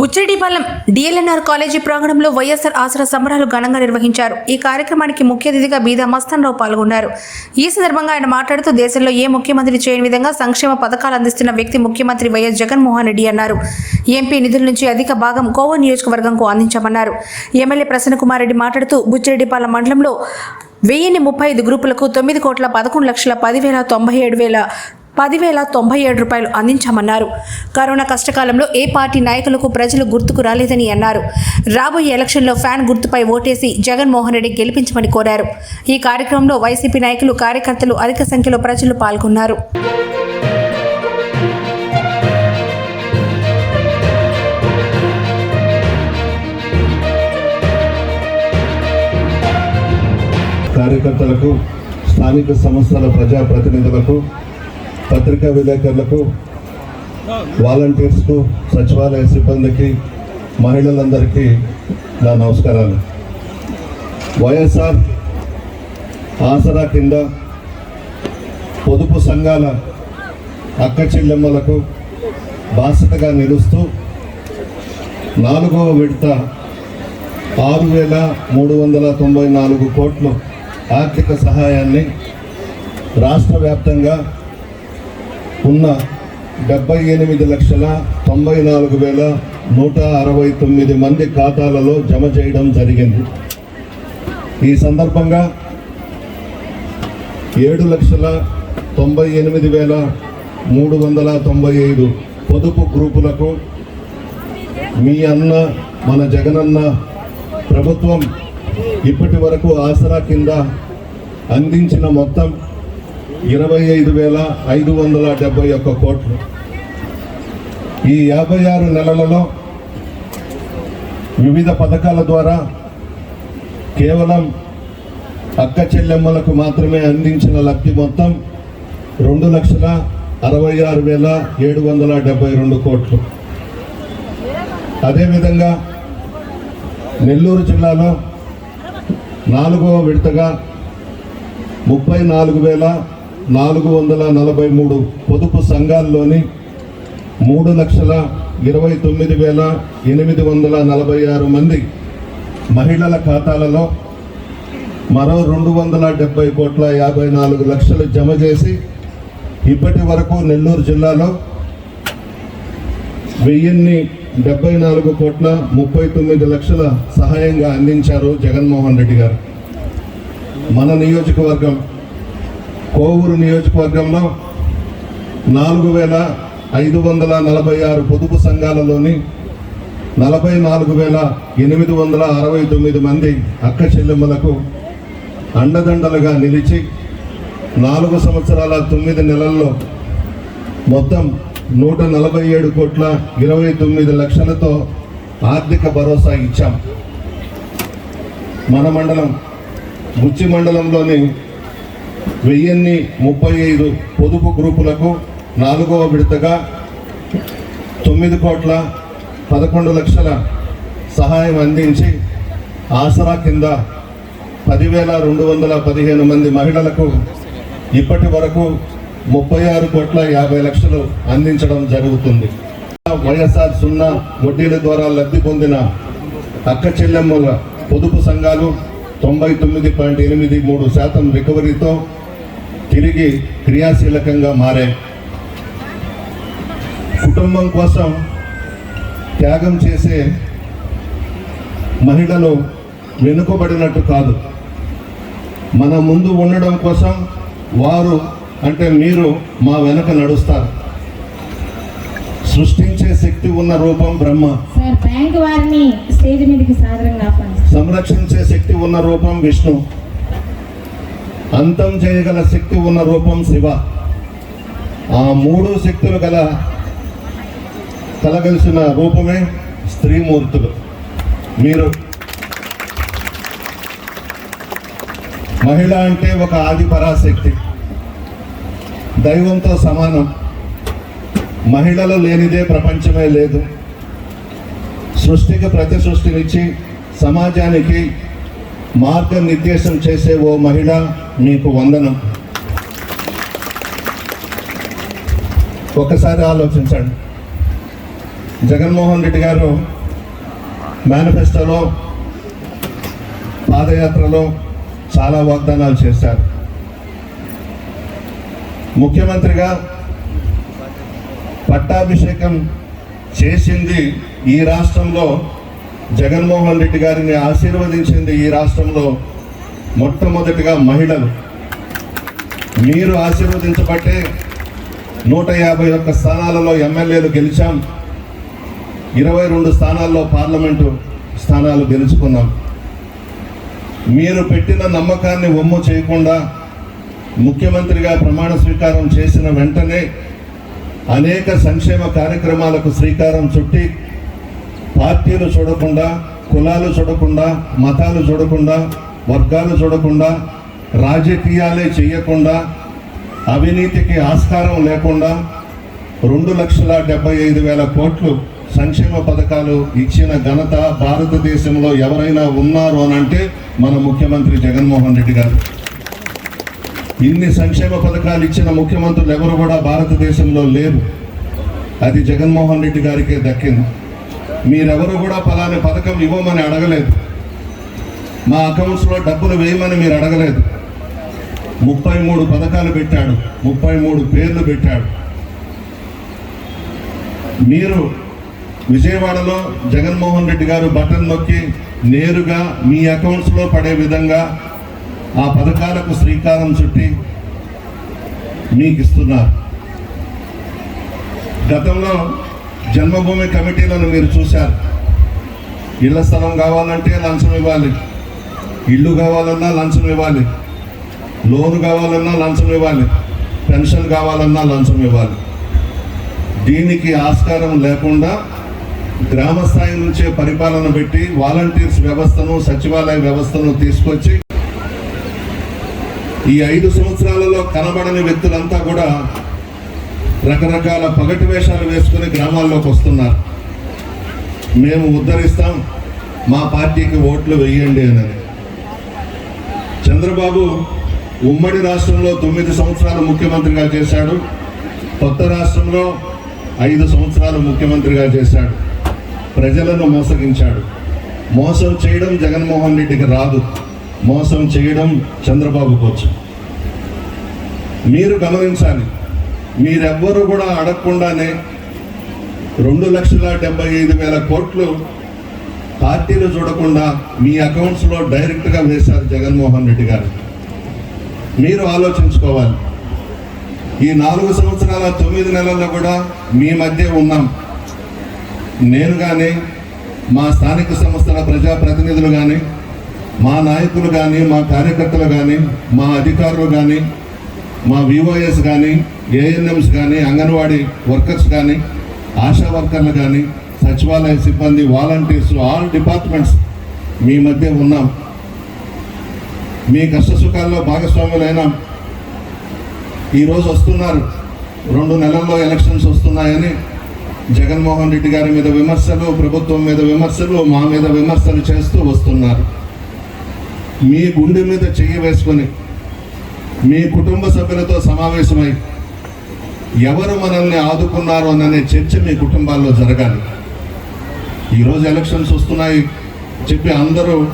Buchireddypalem DLNR college ప్రాంగణంలో వైఎస్ఆర్ ఆసరా సంబరాలు ఘనంగా నిర్వహించారు. ఈ కార్యక్రమానికి ముఖ్య అతిథిగా బీదా మస్తాన్రావు పాల్గొన్నారు. ఈ సందర్భంగా ఆయన మాట్లాడుతూ దేశంలో ఏ ముఖ్యమంత్రి చేయని విధంగా సంక్షేమ పథకాలు అందిస్తున్న వ్యక్తి ముఖ్యమంత్రి వైఎస్ జగన్మోహన్ రెడ్డి అన్నారు. ఎంపీ నిధుల నుంచి అధిక భాగం కోవ నియోజకవర్గంకు అందించామన్నారు. ఎమ్మెల్యే ప్రసన్న కుమార్ రెడ్డి మాట్లాడుతూ బుచ్చిరెడ్డిపాలెం మండలంలో వెయ్యిన్ని ముప్పై ఐదు గ్రూపులకు తొమ్మిది కోట్ల పదకొండు లక్షల పదివేల తొంభై ఏడు వేల పదివేల తొంభై ఏడు రూపాయలు అందించామన్నారు. కరోనా కష్టకాలంలో ఏ పార్టీ నాయకులకు ప్రజలు గుర్తుకు రాలేదని అన్నారు. రాబోయే ఎలక్షన్లో ఫ్యాన్ గుర్తుపై ఓటేసి జగన్మోహన్ రెడ్డి గెలిపించమని కోరారు. ఈ కార్యక్రమంలో వైసీపీ నాయకులు కార్యకర్తలు అధిక సంఖ్యలో ప్రజలు పాల్గొన్నారు. కార్యకర్తలకు స్థానిక సంస్థల ప్రజాప్రతినిధులకు పత్రికా విలేకరులకు వాలంటీర్స్కు సచివాలయ సిబ్బందికి మహిళలందరికీ నా నమస్కారాలు. వైఎస్ఆర్ ఆసరా కింద పొదుపు సంఘాల అక్క చెల్లెమ్మలకు బాధ్యతగా నిలుస్తూ నాలుగవ విడత ఆరు వేల మూడు వందల తొంభై నాలుగు కోట్లు ఆర్థిక సహాయాన్ని రాష్ట్ర వ్యాప్తంగా ఉన్న డెబ్బై ఎనిమిది లక్షల తొంభై నాలుగు వేల నూట అరవై తొమ్మిది మంది ఖాతాలలో జమ చేయడం జరిగింది. ఈ సందర్భంగా ఏడు లక్షల తొంభై ఎనిమిది వేల మూడు వందల తొంభై ఐదు పొదుపు గ్రూపులకు మీ అన్న మన జగనన్న ప్రభుత్వం ఇప్పటి వరకు ఆసరా కింద అందించిన మొత్తం ఇరవై ఐదు వేల ఐదు వందల డెబ్బై ఒక్క కోట్లు. ఈ యాభై ఆరు నెలలలో వివిధ పథకాల ద్వారా కేవలం అక్క చెల్లెమ్మలకు మాత్రమే అందించిన లబ్ధి మొత్తం రెండు లక్షల అరవై ఆరు వేల ఏడు వందల డెబ్బై రెండు కోట్లు. అదేవిధంగా నెల్లూరు జిల్లాలో నాలుగవ విడతగా ముప్పై నాలుగు వేల నాలుగు వందల నలభై మూడు పొదుపు సంఘాల్లోని మూడు లక్షల ఇరవై తొమ్మిది వేల ఎనిమిది వందల నలభై ఆరు మంది మహిళల ఖాతాలలో మరో రెండు వందల డెబ్బై కోట్ల యాభై నాలుగు లక్షలు జమ చేసి ఇప్పటి వరకు నెల్లూరు జిల్లాలో వెయ్యిన్ని డెబ్బై నాలుగు కోట్ల ముప్పై తొమ్మిది లక్షల సహాయంగా అందించారు జగన్మోహన్ రెడ్డి గారు. మన నియోజకవర్గం కోవూరు నియోజకవర్గంలో నాలుగు వేల ఐదు వందల నలభై ఆరు పొదుపు సంఘాలలోని నలభై నాలుగు వేల ఎనిమిది వందల అరవై తొమ్మిది మంది అక్క చెల్లెమ్మలకు అండదండలుగా నిలిచి నాలుగు సంవత్సరాల తొమ్మిది నెలల్లో మొత్తం నూట నలభై ఏడు కోట్ల ఇరవై తొమ్మిది లక్షలతో ఆర్థిక భరోసా ఇచ్చాం. మన మండలం బుచ్చి మండలంలోని వెయ్యిన్ని ముప్పై ఐదు పొదుపు గ్రూపులకు నాలుగవ విడతగా తొమ్మిది కోట్ల పదకొండు లక్షల సహాయం అందించి ఆసరా కింద పదివేల రెండు వందల పదిహేను మంది మహిళలకు ఇప్పటి వరకు ముప్పై ఆరు కోట్ల యాభై లక్షలు అందించడం జరుగుతుంది. వైఎస్ఆర్ సున్నా వడ్డీల ద్వారా లబ్ధి పొందిన అక్క చెల్లెమ్మల పొదుపు సంఘాలు తొంభై తొమ్మిది పాయింట్ ఎనిమిది మూడు శాతం రికవరీతో తిరిగి క్రియాశీలకంగా మారాయి కుటుంబం కోసం త్యాగం చేసే మహిళలు వెనుకబడినట్టు కాదు. మన ముందు ఉండడం కోసం వారు అంటే మీరు మా వెనక నడుస్తారు. సృష్టించే శక్తి ఉన్న రూపం బ్రహ్మ. సార్ బ్యాంక్ వారిని స్టేజ్ మీదకి సాదరంగా సంరక్షించే శక్తి ఉన్న రూపం విష్ణు. అంతం చేయగల శక్తి ఉన్న రూపం శివ. ఆ మూడు శక్తులు గల కలగలిసిన రూపమే స్త్రీమూర్తులు. మీరు మహిళ అంటే ఒక ఆది పరాశక్తి దైవంతో సమానం. మహిళలు లేనిదే ప్రపంచమే లేదు. సృష్టికి ప్రతి సృష్టినిచ్చి సమాజానికి మార్గనిర్దేశం చేసే ఓ మహిళ మీకు వందనం. ఒకసారి ఆలోచించండి. జగన్మోహన్ రెడ్డి గారు మేనిఫెస్టోలో పాదయాత్రలో చాలా వాగ్దానాలు చేశారు. ముఖ్యమంత్రిగా పట్టాభిషేకం చేసింది ఈ రాష్ట్రంలో జగన్మోహన్ రెడ్డి గారిని ఆశీర్వదించింది ఈ రాష్ట్రంలో మొట్టమొదటిగా మహిళలు. మీరు ఆశీర్వదించబట్టే నూట యాభై ఒక్క స్థానాలలో ఎమ్మెల్యేలు గెలిచాం. ఇరవై రెండు స్థానాల్లో పార్లమెంటు స్థానాలు గెలుచుకున్నాం. మీరు పెట్టిన నమ్మకాన్ని ఒమ్ము చేయకుండా ముఖ్యమంత్రిగా ప్రమాణ స్వీకారం చేసిన వెంటనే అనేక సంక్షేమ కార్యక్రమాలకు శ్రీకారం చుట్టి పార్టీలు చూడకుండా కులాలు చూడకుండా మతాలు చూడకుండా వర్గాలు చూడకుండా రాజకీయాలే చేయకుండా అవినీతికి ఆస్కారం లేకుండా రెండు లక్షల డెబ్బై ఐదు వేల కోట్లు సంక్షేమ పథకాలు ఇచ్చిన ఘనత భారతదేశంలో ఎవరైనా ఉన్నారు అని అంటే మన ముఖ్యమంత్రి జగన్మోహన్ రెడ్డి గారు. ఇన్ని సంక్షేమ పథకాలు ఇచ్చిన ముఖ్యమంత్రులు ఎవరు కూడా భారతదేశంలో లేరు. అది జగన్మోహన్ రెడ్డి గారికే దక్కింది. మీరెవరు కూడా ఫలాని పథకం ఇవ్వమని అడగలేదు. మా అకౌంట్స్లో డబ్బులు వేయమని మీరు అడగలేదు. ముప్పై మూడు పథకాలు పెట్టాడు. ముప్పై మూడు పేర్లు పెట్టాడు. మీరు విజయవాడలో జగన్మోహన్ రెడ్డి గారు బటన్ నొక్కి నేరుగా మీ అకౌంట్స్లో పడే విధంగా ఆ పథకాలకు శ్రీకారం చుట్టి మీకు ఇస్తున్నారు గతంలో జన్మభూమి కమిటీలను మీరు చూశారు. ఇళ్ళ స్థలం కావాలంటే లంచం ఇవ్వాలి. ఇల్లు కావాలన్నా లంచం ఇవ్వాలి. లోన్ కావాలన్నా లంచం ఇవ్వాలి. పెన్షన్ కావాలన్నా లంచం ఇవ్వాలి. దీనికి ఆస్కారం లేకుండా గ్రామ స్థాయి నుంచే పరిపాలన పెట్టి వాలంటీర్స్ వ్యవస్థను సచివాలయ వ్యవస్థను తీసుకొచ్చి ఈ ఐదు సంవత్సరాలలో కనబడని వ్యక్తులంతా కూడా రకరకాల పగటి వేషాలు వేసుకుని గ్రామాల్లోకి వస్తున్నారు. మేము ఉద్ధరిస్తాం మా పార్టీకి ఓట్లు వేయండి అని చంద్రబాబు ఉమ్మడి రాష్ట్రంలో తొమ్మిది సంవత్సరాలు ముఖ్యమంత్రిగా చేశాడు. కొత్త రాష్ట్రంలో ఐదు సంవత్సరాలు ముఖ్యమంత్రిగా చేశాడు. ప్రజలను మోసగించాడు. మోసం చేయడం జగన్మోహన్ రెడ్డికి రాదు. మోసం చేయడం చంద్రబాబుకు వచ్చు. మీరు గమనించాలి. మీరెవ్వరూ కూడా అడగకుండానే రెండు లక్షల డెబ్బై ఐదు వేల కోట్లు పార్టీలు చూడకుండా మీ అకౌంట్స్లో డైరెక్ట్గా వేశారు జగన్మోహన్ రెడ్డి గారు. మీరు ఆలోచించుకోవాలి. ఈ నాలుగు సంవత్సరాల తొమ్మిది నెలల్లో కూడా మీ మధ్య ఉన్నాం. నేను కానీ మా స్థానిక సంస్థల ప్రజాప్రతినిధులు కానీ మా నాయకులు కానీ మా కార్యకర్తలు కానీ మా అధికారులు కానీ మా వివోఎస్ కానీ ఏఎన్ఎంస్ కానీ అంగన్వాడీ వర్కర్స్ కానీ ఆశా వర్కర్లు కానీ సచివాలయ సిబ్బంది వాలంటీర్స్ ఆల్ డిపార్ట్మెంట్స్ మీ మధ్య ఉన్నాం. మీ కష్ట సుఖాల్లో ఈరోజు వస్తున్నారు. రెండు నెలల్లో ఎలక్షన్స్ వస్తున్నాయని జగన్మోహన్ రెడ్డి గారి మీద విమర్శలు ప్రభుత్వం మీద విమర్శలు మా మీద విమర్శలు చేస్తూ వస్తున్నారు. మీ గుండె మీద చెయ్యి వేసుకొని మీ కుటుంబ సభ్యులతో సమావేశమై ఎవరు మనల్ని ఆదుకున్నారు అనే చర్చ మీ కుటుంబాల్లో జరగాలి. ఈరోజు ఎలక్షన్స్ వస్తున్నాయి చెప్పి అందరూ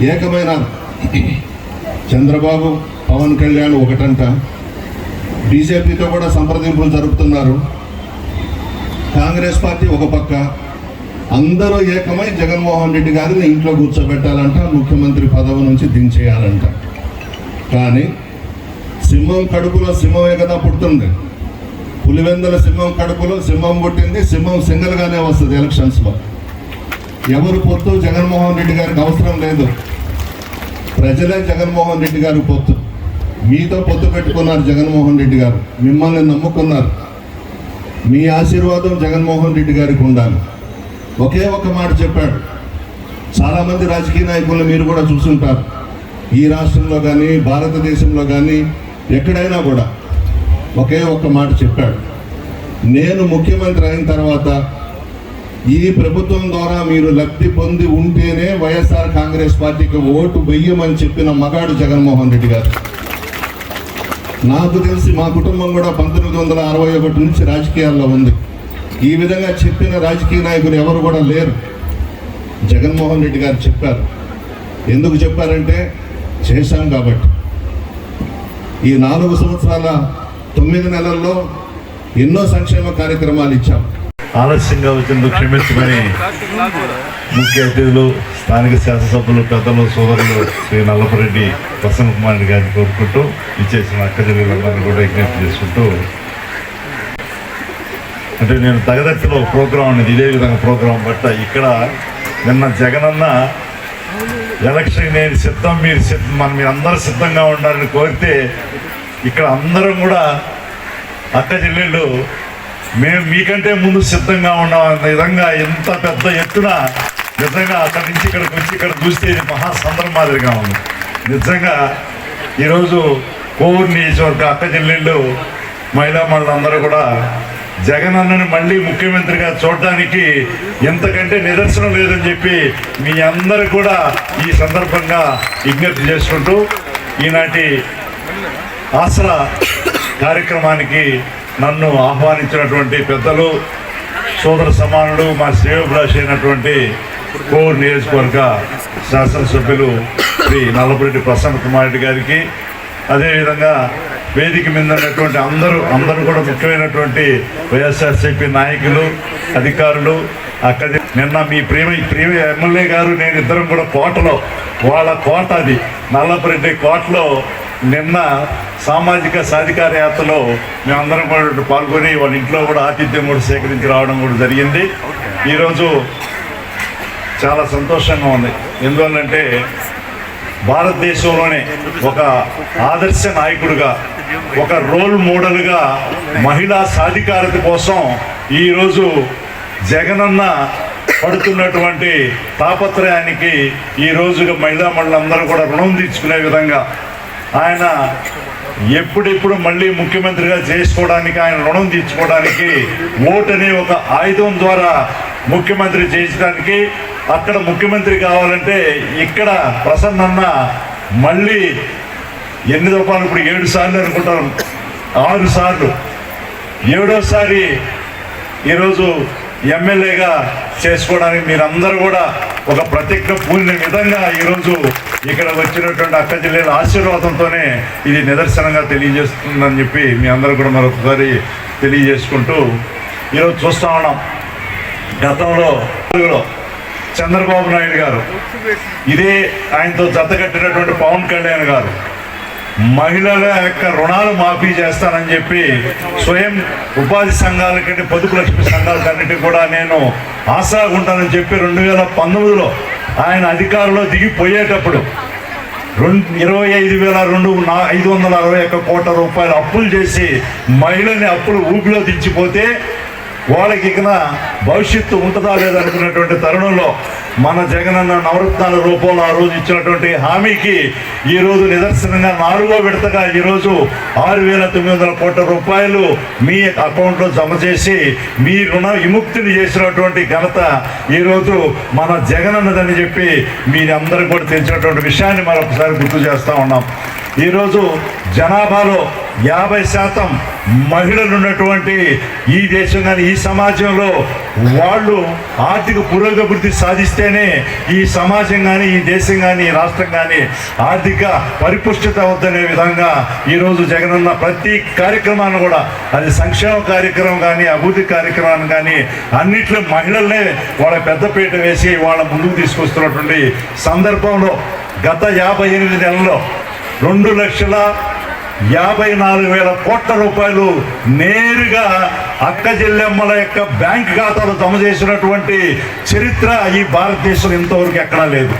ఏకమైనారు. చంద్రబాబు పవన్ కళ్యాణ్ ఒకటంట. బీజేపీతో కూడా సంప్రదింపులు జరుపుతున్నారు. కాంగ్రెస్ పార్టీ ఒక పక్క. అందరూ ఏకమై జగన్మోహన్ రెడ్డి గారిని ఇంట్లో కూర్చోబెట్టాలంట ముఖ్యమంత్రి పదవి నుంచి దించేయాలంట. కానీ సింహం కడుపులో సింహమే కదా పుడుతుంది. పులివెందుల సింహం కడుపులో సింహం పుట్టింది సింహం సింగల్గానే వస్తుంది ఎలక్షన్స్లో ఎవరు పొత్తు? జగన్మోహన్ రెడ్డి గారికి అవసరం లేదు. ప్రజలే జగన్మోహన్ రెడ్డి గారు పొత్తు. మీతో పొత్తు పెట్టుకున్నారు జగన్మోహన్ రెడ్డి గారు. మిమ్మల్ని నమ్ముకున్నారు. మీ ఆశీర్వాదం జగన్మోహన్ రెడ్డి గారికి ఉండాలి. ఒకే ఒక మాట చెప్పాడు. చాలామంది రాజకీయ నాయకులను మీరు కూడా చూసుంటారు. ఈ రాష్ట్రంలో కానీ భారతదేశంలో కానీ ఎక్కడైనా కూడా ఒకే ఒక్క మాట చెప్పాడు. నేను ముఖ్యమంత్రి అయిన తర్వాత ఈ ప్రభుత్వం ద్వారా మీరు లబ్ధి పొంది ఉంటేనే వైఎస్ఆర్ కాంగ్రెస్ పార్టీకి ఓటు వెయ్యమని చెప్పిన మగాడు జగన్మోహన్ రెడ్డి గారు. నాకు తెలిసి మా కుటుంబం కూడా పంతొమ్మిది వందల అరవై ఒకటి నుంచి రాజకీయాల్లో ఉంది. ఈ విధంగా చెప్పిన రాజకీయ నాయకులు ఎవరు కూడా లేరు. జగన్మోహన్ రెడ్డి గారు చెప్పారు. ఎందుకు చెప్పారంటే చేశాం కాబట్టి. ఈ నాలుగు సంవత్సరాల తొమ్మిది నెలల్లో ఎన్నో సంక్షేమ కార్యక్రమాలు ఇచ్చాం. ఆలస్యంగా వచ్చిందో క్షమించమని ముఖ్య అతిథులు స్థానిక శాసనసభ్యులు పెద్దలు సోదరులు శ్రీ నల్లపురెడ్డి ప్రసన్న కుమార్ రెడ్డి గారిని కోరుకుంటూ ఇచ్చేసిన అక్క కూడా విజ్ఞప్తి చేసుకుంటూ అంటే నేను తగదత్తిలో ప్రోగ్రాం అనేది ఇదే విధంగా ప్రోగ్రాం బట్ట ఇక్కడ నిన్న జగనన్న ఎలక్షన్ నేను సిద్ధం మీరు సిద్ధం మన మీరు అందరూ సిద్ధంగా ఉండాలని కోరితే ఇక్కడ అందరం కూడా అక్క చెల్లెళ్ళు మేము మీకంటే ముందు సిద్ధంగా ఉన్నాం విధంగా ఎంత పెద్ద ఎత్తున నిజంగా అక్కడి నుంచి ఇక్కడికి వచ్చి ఇక్కడ చూస్తే ఇది మహా సందర్భం మాదిరిగా ఉంది. నిజంగా ఈరోజు కోవూరు నియోజకవర్గ అక్క చెల్లెళ్ళు మహిళా మళ్ళందరూ కూడా జగన్ అన్నని మళ్ళీ ముఖ్యమంత్రిగా చూడడానికి ఎంతకంటే నిదర్శనం లేదని చెప్పి మీ అందరు కూడా ఈ సందర్భంగా విజ్ఞప్తి చేసుకుంటూ ఈనాటి ఆసరా కార్యక్రమానికి నన్ను ఆహ్వానించినటువంటి పెద్దలు సోదర సమానుడు మా శ్రేయోభిలాషి అయినటువంటి కోర్ నియోజకవర్గ శాసనసభ్యులు శ్రీ నల్లపురెడ్డి ప్రసన్న కుమార్ రెడ్డి గారికి అదేవిధంగా వేదిక మీద ఉన్నటువంటి అందరూ అందరూ కూడా ముఖ్యమైనటువంటి వైఎస్ఆర్సీపీ నాయకులు అధికారులు అక్కడ నిన్న మీ ప్రేమ ప్రేమ ఎమ్మెల్యే గారు నేను ఇద్దరం కూడా కోటలో వాళ్ళ కోట అది నల్లపురెడ్డి కోటలో నిన్న సామాజిక సాధికార యాత్రలో మేమందరం కూడా పాల్గొని వాళ్ళ ఇంట్లో కూడా ఆతిథ్యం కూడా సేకరించి రావడం కూడా జరిగింది. ఈరోజు చాలా సంతోషంగా ఉంది. ఎందువల్లంటే భారతదేశంలోనే ఒక ఆదర్శ నాయకుడిగా ఒక రోల్ మోడల్గా మహిళా సాధికారత కోసం ఈరోజు జగనన్న పడుతున్నటువంటి తాపత్రయానికి ఈ రోజుగా మహిళా మండలందరూ కూడా రుణం తీర్చుకునే విధంగా ఆయన ఎప్పుడెప్పుడు మళ్ళీ ముఖ్యమంత్రిగా చేసుకోవడానికి ఆయన రుణం తీర్చుకోవడానికి ఓటు అనే ఒక ఆయుధం ద్వారా ముఖ్యమంత్రి చేయించడానికి అక్కడ ముఖ్యమంత్రి కావాలంటే ఇక్కడ ప్రసన్నన్న మళ్ళీ ఎన్ని రూపాయలు ఇప్పుడు ఏడు సార్లు అనుకుంటాం ఆరు సార్లు. ఏడోసారి ఈరోజు ఎమ్మెల్యేగా చేసుకోవడానికి మీరందరూ కూడా ఒక ప్రతిజ్ఞ పూనిన విధంగా ఈరోజు ఇక్కడ వచ్చినటువంటి అక్క జిల్లాల ఆశీర్వాదంతోనే ఇది నిదర్శనంగా తెలియజేస్తుందని చెప్పి మీ అందరూ కూడా మరొకసారి తెలియజేసుకుంటూ ఈరోజు చూస్తా ఉన్నాం. గతంలో చంద్రబాబు నాయుడు గారు ఇదే ఆయనతో జతకట్టినటువంటి పవన్ కళ్యాణ్ గారు. మహిళల యొక్క రుణాలు మాఫీ చేస్తానని చెప్పి స్వయం ఉపాధి సంఘాల కంటే పొదుపు లక్ష్మి సంఘాలకన్నిటి కూడా నేను ఆశాగుంటానని ఉంటానని చెప్పి రెండు వేల పంతొమ్మిదిలో ఆయన అధికారంలో దిగిపోయేటప్పుడు రెండు ఇరవై ఐదు వేల రెండు నా ఐదు వందల అరవై ఒక్క కోట్ల రూపాయలు అప్పులు చేసి మహిళని అప్పులు ఊపిలో దించిపోతే వాళ్ళకి ఇక భవిష్యత్తు ఉంటుందా లేదా అనుకున్నటువంటి తరుణంలో మన జగనన్న నవరత్నాల రూపంలో ఆ రోజు ఇచ్చినటువంటి హామీకి ఈ రోజు నిదర్శనంగా నాలుగో విడతగా ఈరోజు ఆరు వేల తొమ్మిది వందల కోట్ల రూపాయలు మీ అకౌంట్లో జమ చేసి మీ రుణ విముక్తిని చేసినటువంటి ఘనత ఈరోజు మన జగనన్నదని చెప్పి మీరందరూ కూడా తెలిసినటువంటి విషయాన్ని మరొకసారి గుర్తు చేస్తూ ఉన్నాం. ఈరోజు జనాభాలో యాభై శాతం మహిళలు ఉన్నటువంటి ఈ దేశం కానీ ఈ సమాజంలో వాళ్ళు ఆర్థిక పురోగభివృద్ధి సాధిస్తేనే ఈ సమాజం కానీ ఈ దేశం కానీ ఈ రాష్ట్రం కానీ ఆర్థిక పరిపుష్టత అవుతనే విధంగా ఈరోజు జగనన్న ప్రతి కార్యక్రమాన్ని కూడా అది సంక్షేమ కార్యక్రమం కానీ అభివృద్ధి కార్యక్రమాన్ని కానీ అన్నిట్లో మహిళలనే వాళ్ళ పెద్దపీట వేసి వాళ్ళ ముందుకు తీసుకొస్తున్నటువంటి సందర్భంలో గత యాభై ఎనిమిది నెలల్లో రెండు లక్షల యాభై నాలుగు వేల కోట్ల రూపాయలు నేరుగా అక్క చెల్లెమ్మల యొక్క బ్యాంక్ ఖాతాలో జమ చేసినటువంటి చరిత్ర ఈ భారతదేశంలో ఇంతవరకు ఎక్కడా లేదు.